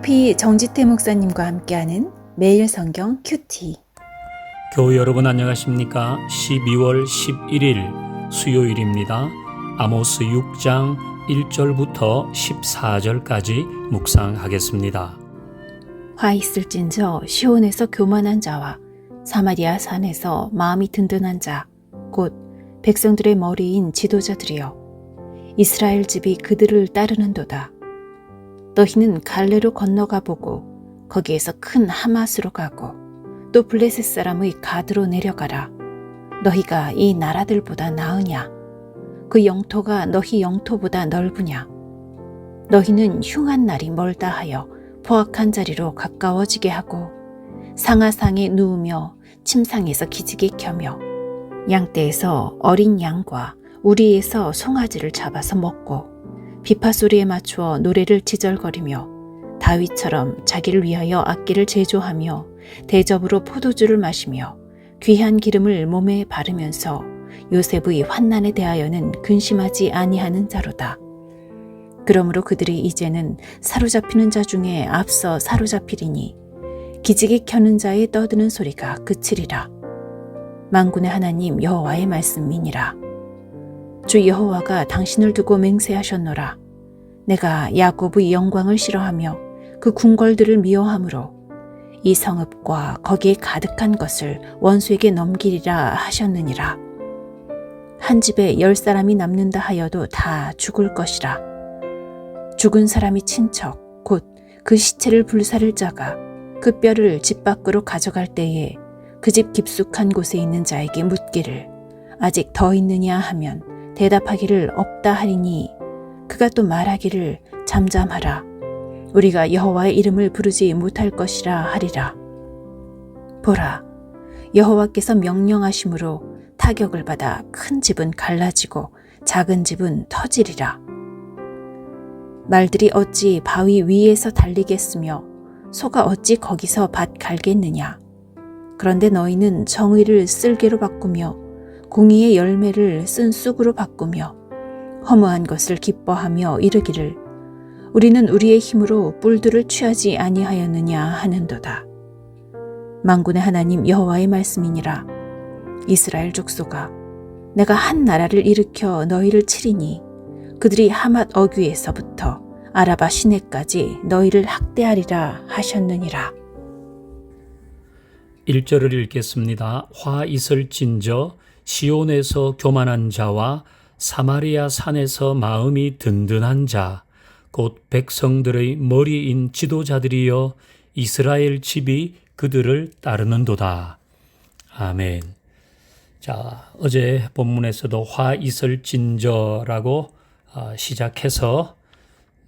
LP 정지태 목사님과 함께하는 매일 성경 큐티. 교우 여러분 안녕하십니까? 12월 11일 수요일입니다. 아모스 6장 1절부터 14절까지 묵상하겠습니다. 화 있을진저 시온에서 교만한 자와 사마리아 산에서 마음이 든든한 자, 곧 백성들의 머리인 지도자들이여. 이스라엘 집이 그들을 따르는도다. 너희는 갈레로 건너가 보고 거기에서 큰 하맛으로 가고 또 블레셋 사람의 가드로 내려가라. 너희가 이 나라들보다 나으냐? 그 영토가 너희 영토보다 넓으냐? 너희는 흉한 날이 멀다 하여 포악한 자리로 가까워지게 하고 상하상에 누우며 침상에서 기지개 켜며 양떼에서 어린 양과 우리에서 송아지를 잡아서 먹고 비파 소리에 맞추어 노래를 지절거리며 다윗처럼 자기를 위하여 악기를 제조하며 대접으로 포도주를 마시며 귀한 기름을 몸에 바르면서 요셉의 환난에 대하여는 근심하지 아니하는 자로다. 그러므로 그들이 이제는 사로잡히는 자 중에 앞서 사로잡히리니 기지개 켜는 자의 떠드는 소리가 그치리라. 만군의 하나님 여호와의 말씀이니라. 주 여호와가 당신을 두고 맹세하셨노라. 내가 야곱의 영광을 싫어하며 그 궁궐들을 미워하므로 이 성읍과 거기에 가득한 것을 원수에게 넘기리라 하셨느니라. 한 집에 열 사람이 남는다 하여도 다 죽을 것이라. 죽은 사람이 친척, 곧 그 시체를 불사를 자가 그 뼈를 집 밖으로 가져갈 때에 그 집 깊숙한 곳에 있는 자에게 묻기를 아직 더 있느냐 하면 대답하기를 없다 하리니 그가 또 말하기를 잠잠하라. 우리가 여호와의 이름을 부르지 못할 것이라 하리라. 보라 여호와께서 명령하심으로 타격을 받아 큰 집은 갈라지고 작은 집은 터지리라. 말들이 어찌 바위 위에서 달리겠으며 소가 어찌 거기서 밭 갈겠느냐? 그런데 너희는 정의를 쓸개로 바꾸며 공의의 열매를 쓴 쑥으로 바꾸며 허무한 것을 기뻐하며 이르기를 우리는 우리의 힘으로 뿔들을 취하지 아니하였느냐 하는도다. 만군의 하나님 여호와의 말씀이니라 이스라엘 족속아 내가 한 나라를 일으켜 너희를 치리니 그들이 하맛 어귀에서부터 아라바 시내까지 너희를 학대하리라 하셨느니라. 1절을 읽겠습니다. 화 있을 진저 시온에서 교만한 자와 사마리아 산에서 마음이 든든한 자, 곧 백성들의 머리인 지도자들이여 이스라엘 집이 그들을 따르는도다. 아멘. 자, 어제 본문에서도 화 있을 진저라고 어, 시작해서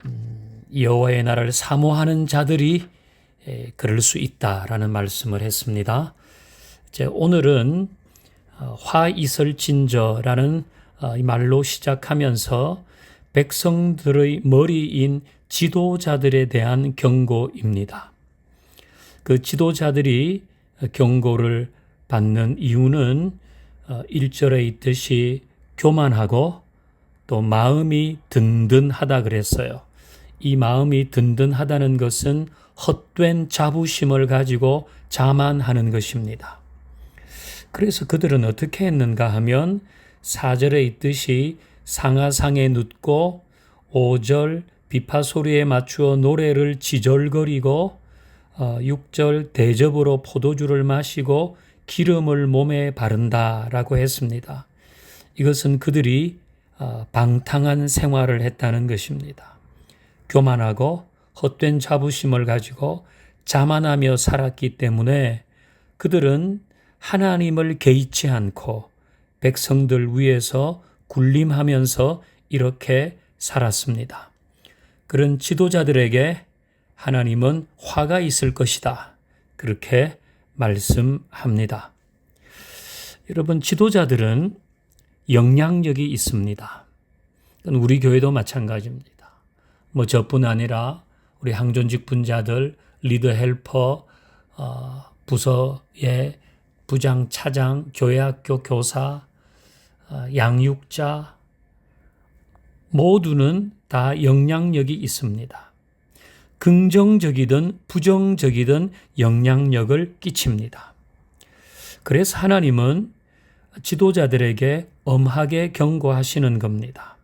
음, 여호와의 나라를 사모하는 자들이 에, 그럴 수 있다라는 말씀을 했습니다. 이제 오늘은 어, 화 이설진저라는 어, 이 말로 시작하면서 백성들의 머리인 지도자들에 대한 경고입니다. 그 지도자들이 경고를 받는 이유는 1절에 있듯이 교만하고 또 마음이 든든하다 그랬어요. 이 마음이 든든하다는 것은 헛된 자부심을 가지고 자만하는 것입니다. 그래서 그들은 어떻게 했는가 하면 4절에 있듯이 상하상에 눕고 5절 비파 소리에 맞추어 노래를 지절거리고 6절 어, 대접으로 포도주를 마시고 기름을 몸에 바른다라고 했습니다. 이것은 그들이 어, 방탕한 생활을 했다는 것입니다. 교만하고 헛된 자부심을 가지고 자만하며 살았기 때문에 그들은 하나님을 개의치 않고 백성들 위에서 군림하면서 이렇게 살았습니다. 그런 지도자들에게 하나님은 화가 있을 것이다. 그렇게 말씀합니다. 여러분, 지도자들은 영향력이 있습니다. 우리 교회도 마찬가지입니다. 뭐 저뿐 아니라 우리 항존 직 분자들, 리더 헬퍼, 어, 부서의 부장, 차장, 교회학교 교사, 어, 양육자 모두는 다 영향력이 있습니다. 긍정적이든 부정적이든 영향력을 끼칩니다. 그래서 하나님은 지도자들에게 엄하게 경고하시는 겁니다.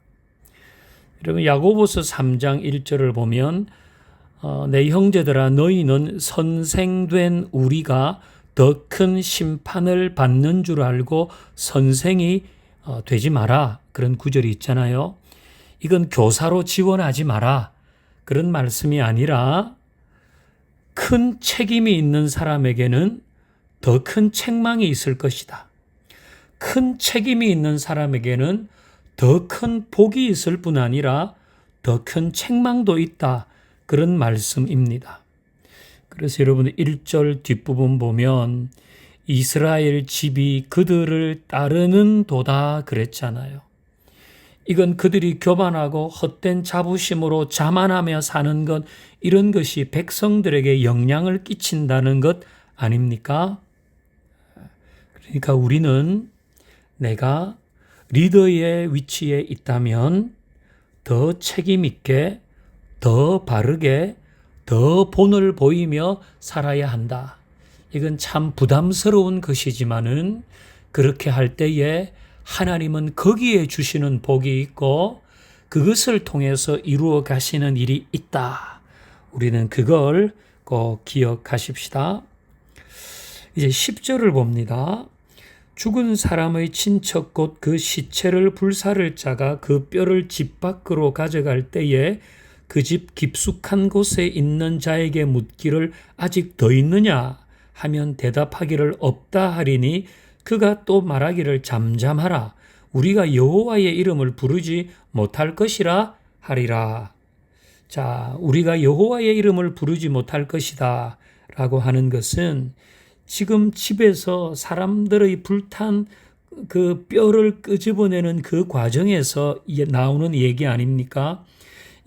여러분 야고보서 3장 1절을 보면 어, 내 형제들아 너희는 선생된 우리가 더 큰 심판을 받는 줄 알고 선생이 어, 되지 마라 그런 구절이 있잖아요. 이건 교사로 지원하지 마라 그런 말씀이 아니라 큰 책임이 있는 사람에게는 더 큰 책망이 있을 것이다. 큰 책임이 있는 사람에게는 더 큰 복이 있을 뿐 아니라 더 큰 책망도 있다. 그런 말씀입니다. 그래서 여러분 1절 뒷부분 보면 이스라엘 집이 그들을 따르는 도다 그랬잖아요. 이건 그들이 교만하고 헛된 자부심으로 자만하며 사는 것 이런 것이 백성들에게 영향을 끼친다는 것 아닙니까? 그러니까 우리는 내가 리더의 위치에 있다면 더 책임 있게, 더 바르게, 더 본을 보이며 살아야 한다. 이건 참 부담스러운 것이지만은 그렇게 할 때에 하나님은 거기에 주시는 복이 있고 그것을 통해서 이루어 가시는 일이 있다. 우리는 그걸 꼭 기억하십시다. 이제 10절을 봅니다. 죽은 사람의 친척 곧 그 시체를 불사를 자가 그 뼈를 집 밖으로 가져갈 때에 그 집 깊숙한 곳에 있는 자에게 묻기를 아직 더 있느냐 하면 대답하기를 없다 하리니 그가 또 말하기를 잠잠하라 우리가 여호와의 이름을 부르지 못할 것이라 하리라. 자, 우리가 여호와의 이름을 부르지 못할 것이다 라고 하는 것은 지금 집에서 사람들의 불탄 그 뼈를 끄집어내는 그 과정에서 나오는 얘기 아닙니까?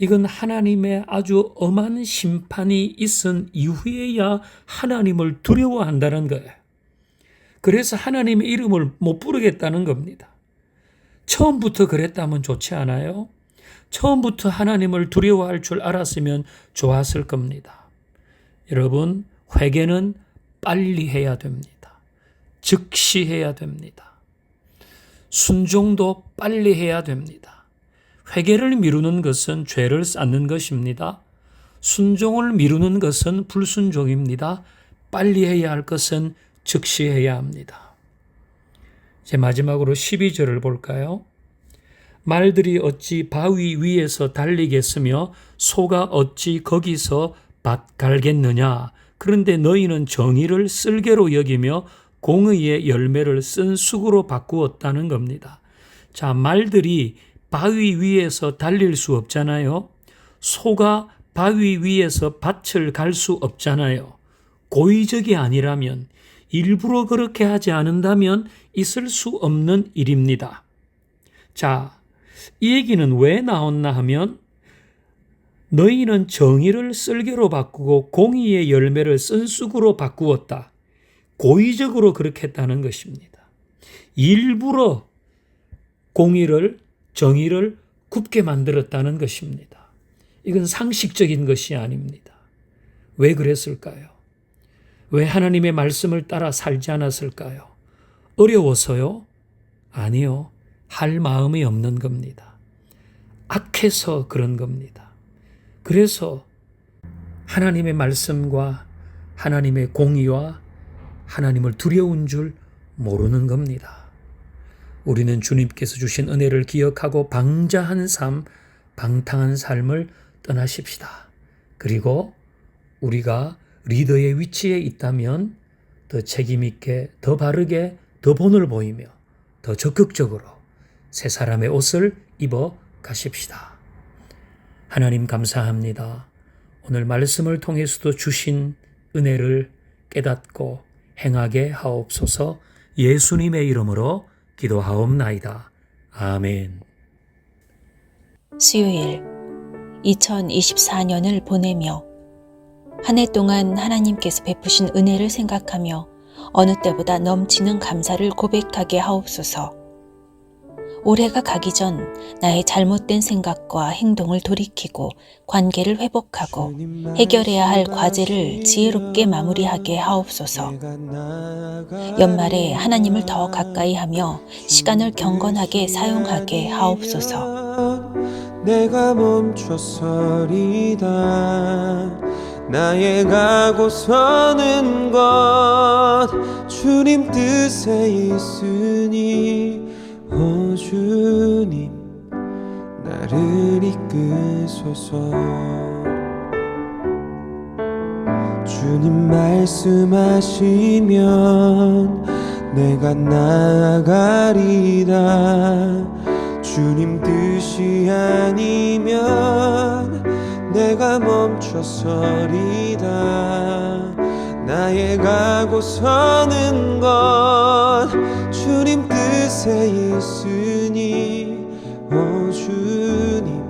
이건 하나님의 아주 엄한 심판이 있은 이후에야 하나님을 두려워한다는 거예요. 그래서 하나님의 이름을 못 부르겠다는 겁니다. 처음부터 그랬다면 좋지 않아요? 처음부터 하나님을 두려워할 줄 알았으면 좋았을 겁니다. 여러분, 회개는 빨리 해야 됩니다. 즉시 해야 됩니다. 순종도 빨리 해야 됩니다. 회개를 미루는 것은 죄를 쌓는 것입니다. 순종을 미루는 것은 불순종입니다. 빨리 해야 할 것은 즉시 해야 합니다. 제 마지막으로 12절을 볼까요? 말들이 어찌 바위 위에서 달리겠으며 소가 어찌 거기서 밭 갈겠느냐. 그런데 너희는 정의를 쓸개로 여기며 공의의 열매를 쓴 쑥으로 바꾸었다는 겁니다. 자, 말들이 바위 위에서 달릴 수 없잖아요. 소가 바위 위에서 밭을 갈 수 없잖아요. 고의적이 아니라면 일부러 그렇게 하지 않는다면 있을 수 없는 일입니다. 자, 이 얘기는 왜 나왔나 하면 너희는 정의를 쓸개로 바꾸고 공의의 열매를 쓴쑥으로 바꾸었다. 고의적으로 그렇게 했다는 것입니다. 일부러 공의를 정의를 굽게 만들었다는 것입니다. 이건 상식적인 것이 아닙니다. 왜 그랬을까요? 왜 하나님의 말씀을 따라 살지 않았을까요? 어려워서요? 아니요. 할 마음이 없는 겁니다. 악해서 그런 겁니다. 그래서 하나님의 말씀과 하나님의 공의와 하나님을 두려운 줄 모르는 겁니다. 우리는 주님께서 주신 은혜를 기억하고 방자한 삶, 방탕한 삶을 떠나십시다. 그리고 우리가 리더의 위치에 있다면 더 책임있게, 더 바르게, 더 본을 보이며 더 적극적으로 새 사람의 옷을 입어 가십시다. 하나님 감사합니다. 오늘 말씀을 통해서도 주신 은혜를 깨닫고 행하게 하옵소서 예수님의 이름으로 기도하옵나이다. 아멘. 수요일 2024년을 보내며 한 해 동안 하나님께서 베푸신 은혜를 생각하며 어느 때보다 넘치는 감사를 고백하게 하옵소서. 올해가 가기 전 나의 잘못된 생각과 행동을 돌이키고 관계를 회복하고 해결해야 할 과제를 지혜롭게 마무리하게 하옵소서. 연말에 하나님을 더 가까이 하며 시간을 경건하게 사용하게 하옵소서. 내가 멈춰서리다 나의 가고 서는 것 주님 뜻에 있으니 오 주님 나를 이끄소서. 주님 말씀하시면 내가 나아가리다 주님 뜻이 아니면 내가 멈춰서리다 나의 가고 서는 것 주님 뜻에 있으니 오 주님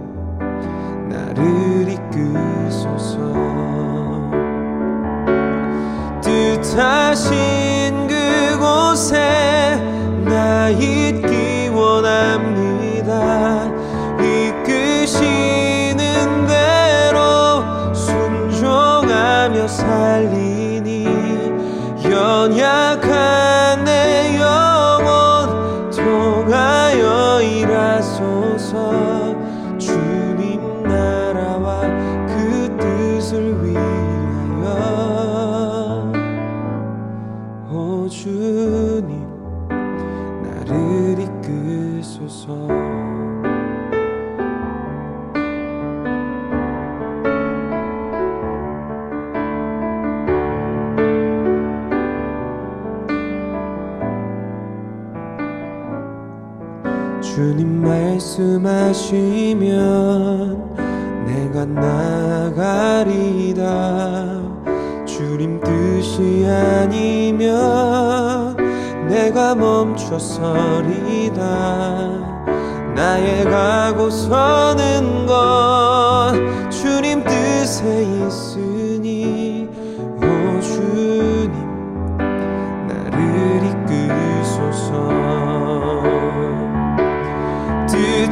나를 이끄소서. 뜻하신 말씀하시면 내가 나가리다. 주님 뜻이 아니면 내가 멈춰서리다. 나의 가고 서는 것 주님 뜻에 있으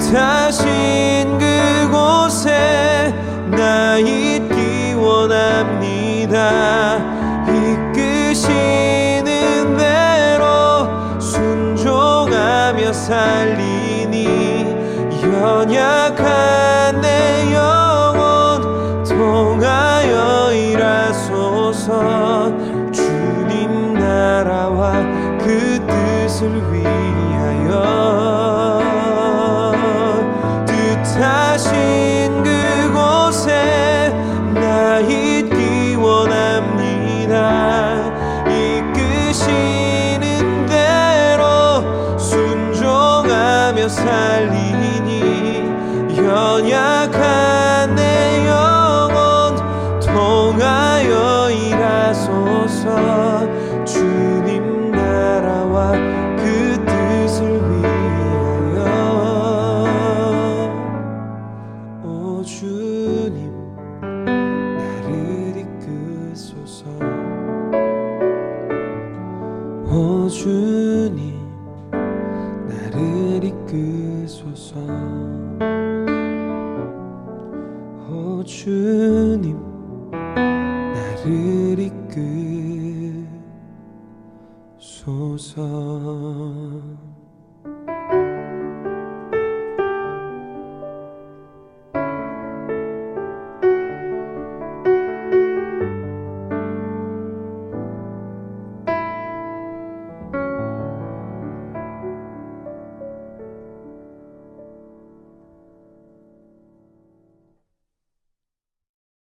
뜻하 이끄소서